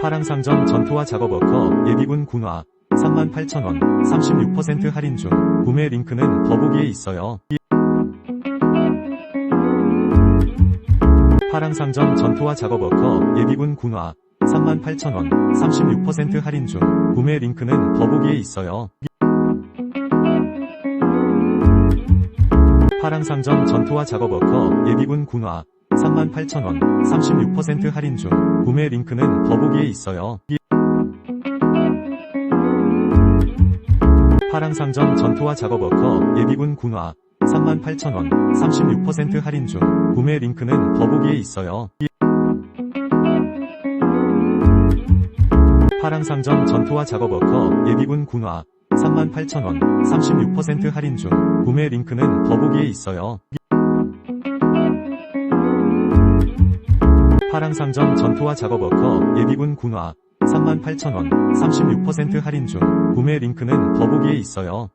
파랑상점 전투화 작업워커 예비군 군화 38,000원 36% 할인 중 구매 링크는 더보기에 있어요. 파랑상점 전투화 작업워커 예비군 군화 38,000원 36% 할인 중 구매 링크는 더보기에 있어요. 파랑상점 전투화 작업워커 예비군 군화 38,000원 36% 할인 중 구매 링크는 더보기에 있어요. 파랑상점 전투화 작업워커 예비군 군화 38,000원 36% 할인 중 구매 링크는 더보기에 있어요. 파랑상점 전투화 작업워커 예비군 군화 38,000원 36% 할인 중 구매 링크는 더보기에 있어요. 파랑상점 전투화 작업워커 예비군 군화 38,000원 36% 할인 중 구매 링크는 더보기에 있어요.